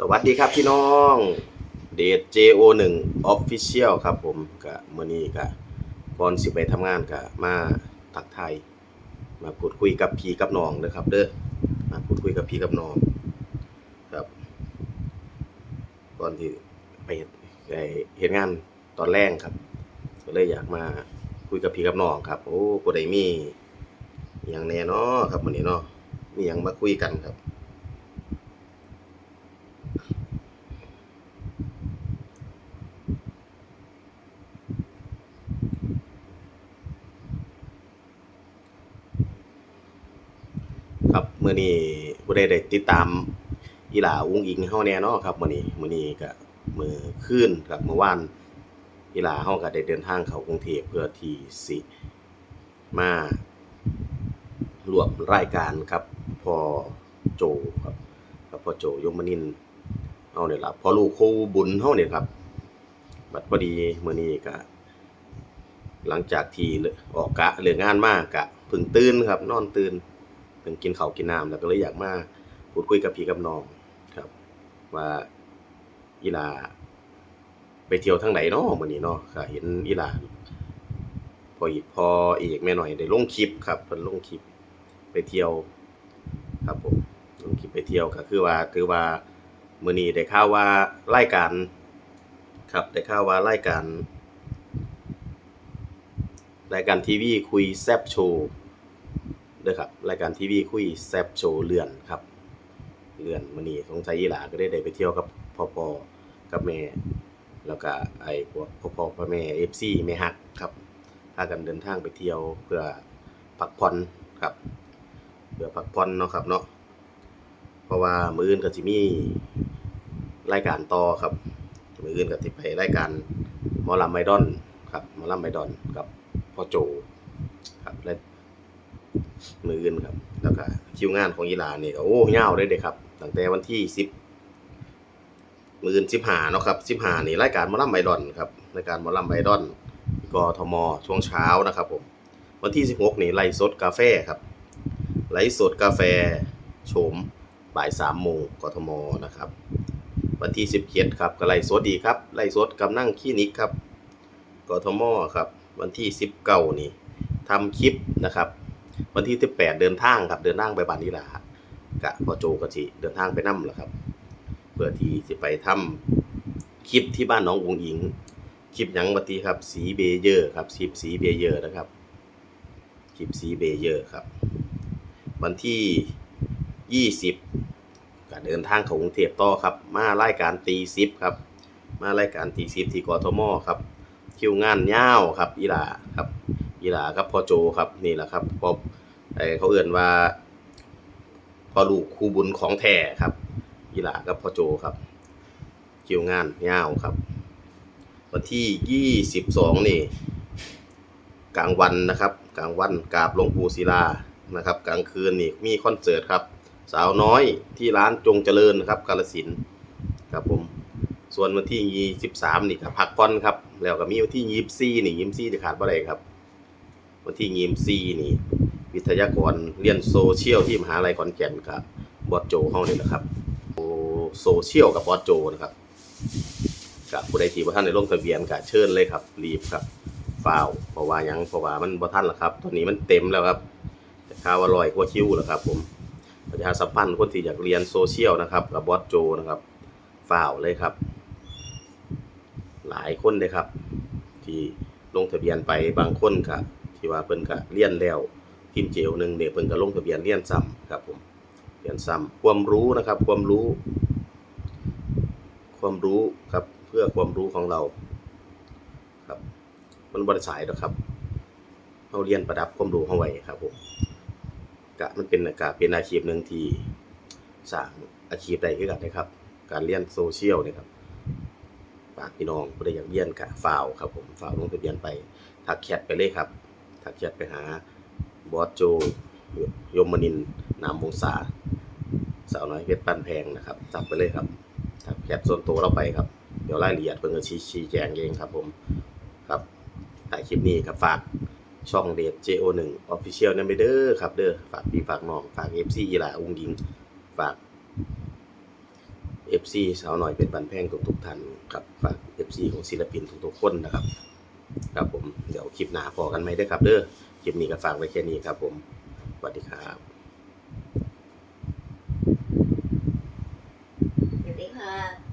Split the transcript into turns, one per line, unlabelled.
สวัสดีครับพี่น้องเดท JO1 Official ครับผมกะมื้อนี้กะก่อนสิไปทำงานกะมาทักไทย มาพูดคุยกับพี่กับน้องเด้อครับเด้อมาพูดคุยกับพี่กับน้องครับก่อนที่ไปเฮ็ดไเฮ็ดงานตอนแรกครับ ก็เลยอยากมาคุยกับพี่กับน้องครับ โอ้บ่ได้มีอย่างแน่เนาะครับมือนี้เนาะมีหยังมาคุยกันครับ ครับมื้อนี้บ่ได้ได้ติดตามอีหลาอุ้งอิงเฮาแน่นาะครับมื้อนี้มื้อนี้ก็มื้อคืนครับเมื่อวานอีหลาเฮาก็ได้เดินทางเข้ากรุงเทพเพื่อที่สิมารวมรายการครับพ่อโจครับกับพ่อโจยมนินเฮาเนี่ยล่ะพ่อลูกคู่บุญเฮาเนี่ยครับบัดพอดีมื้อนี้ก็หลังจากที่ออกกะเลิกงานมากกะเพิ่งตื่นครับ นอนตื่น เพิ่งกินข้าวกินน้ำแล้วก็เลยอยากมาพูดคุยกับพี่กับน้องครับ ว่าอีหลา ไปเที่ยวทางไหนเนาะมื้อนี้เนาะก็เห็นอีหลาพออีกพออีกแม่หน่อยได้ลงคลิปครับเพิ่นลงคลิปไปเที่ยว ครับผมลงคลิปไปเที่ยวก็คือว่าถือว่ามื้อนี้ได้ข่าวว่ารายการ ครับได้ข่าวว่ารายการรายการทีวีคุยแซบโชว์ ด้อครับ รายการทีวีคุยแซบโชว์เลื่อนครับ เลื่อนมื้อนี้สงสัยอีหลาก็ได้ได้ไปเที่ยวกับพ่อพ่อกับแม่ แล้วก็ไอ้พวกพ่อพ่อพ่อแม่ FC แม่ฮักครับพากันเดินทางไปเที่ยวเพื่อพักผ่อนครับ เพื่อพักผ่อนเนาะครับเนาะ เพราะว่ามืออื่นก็สิมีรายการต่อครับ มืออื่นก็สิไปรายการมอลลำไมดอนครับมอลำไมดอนกับพ่อโจครับและ มืออื่นครับ แล้วก็คิวงานของอีหลานี่ก็โอ้ยาวเลยเด้ครับ ตั้งแต่วันที่10มื้ออื่น15เนาะครับ15นี่รายการมอลำไมดอนครับรายการมอลำไมดอนกทมช่วงเช้านะครับผมวันที่16นี่ไลฟ์สดกาแฟครับไลฟ์สดกาแฟโฉมบ่าย3โมงกทมนะครับวันที่17ครับก็ไลฟ์สดดีครับไลฟ์สดกำนั่งคลินิกครับกทมครับ วันที่19นี่ทำคลิปนะครับ วันที่18เดินทางครับเดินทางไปบ้านนีลากะพ่อโจกะสิเดินทางไปนำแหละครับ เพื่อที่จะไปทำคลิปที่บ้านน้องอุงอิง คลิปหยังบัตีครับ สีเบเยอร์ครับคลิปสีเบเยอร์นะครับคลิปสีเบเยอร์ครับ วันที่20ก็เดินทางข้ากรุงเทพต่อครับ มารายการตีซิปครับ มารายการตีซิปที่กทมครับ คิวงานยาวครับอีหลาครับ อีหลาครับพ่อโจครับนี่แหละครับพอไอเขาเอื่นว่าพ่อลูกครูบุญของแท้ครับอีหลากับพ่อโจครับคิวงานยาวครับ วันที่ยี่สิบสองนี่ กลางวันนะครับ กลางวันกราบหลวงปู่ศิลานะครับ กลางคืนนี่มีคอนเสิร์ตครับ สาวน้อยที่ร้านจงเจริญนะครับกาลสินครับผมส่วนวันที่ยี่สิบสามนี่ก็พักผ่อนครับ แล้วก็มีวันที่ยี่สิบสี่นี่ยี่สิบสี่ที่ขาดบ่ได้ครับ วันที่ยี่สิบสี่นี่ วิทยากรเรียนโซเชียลที่มหาลัยขอนแก่นกับบอสโจเฮานี่แหละครับโซเชียลกับบอสโจนะครับกับผู้ใดที่บ่ทันได้ลงทะเบียนก็เชิญเลยครับ รีบครับฟ้าวเพราะว่ายังเพราะว่ามันบ่ทันล้วครับ ตอนนี้มันเต็มแล้วครับแต่ข่าวว่าร้อยกว่าคิวแล้วครับ ผมประชาสัมพันธ์คนที่อยากเรียนโซเชียลนะครับกับบอสโจนะครับฟ้าวเลยครับ หลายคนเลยครับ ที่ลงทะเบียนไปบางคนก็ ที่ว่าเพิ่นก็เรียนแล้วทีมเจลหนึ่งเนี่ยเพิ่นก็ลงทะเบียนเรียนซ้ำครับผมเรียนซ้ำความรู้นะครับ ความรู้ ความรู้ครับเพื่อความรู้ของเราครับ มันบริสายหรอกครับเราเรียนประดับความรู้เข้าไว้ครับผมกะมันเป็นกะเป็นอาชีพหนึ่งที่สร้างอาชีพใดขึ้นกันนะครับ การเรียนโซเชียลเนะครับฝากพี่น้องผู้ใดอยากเรียนกะฝาวครับผมฝาวลงทะเบียนไปทักแชทไปเลยครับ ทักแชทไปหาบอสโจยมนินนามวงศาสาวน้อยเพชรปั้นแพงนะครับทักไปเลยครับทักแชทส่วนตัวเราไปครับ เดี๋ยวรายละเอียดเพิ่งจะชี้ชี้แจงเองครับผมครับถ่ายคลิปนี้ครับฝากช่องเดท JO1 Official นั่นไปเด้อครับเด้อฝากพี่ฝากน้องฝาก FC อีหลาอุ้งยิงฝาก FC สาวหน่อยเป็นบันแพงทุกๆท่านครับฝาก FC ของศิลปินทุกๆคนนะครับ ครับผมเดี๋ยวคลิปหน้าพอกันไหมได้ครับเด้อคลิปนี้ก็ฝากไว้แค่นี้ครับผมสวัสดีครับสวัสดีค่ะ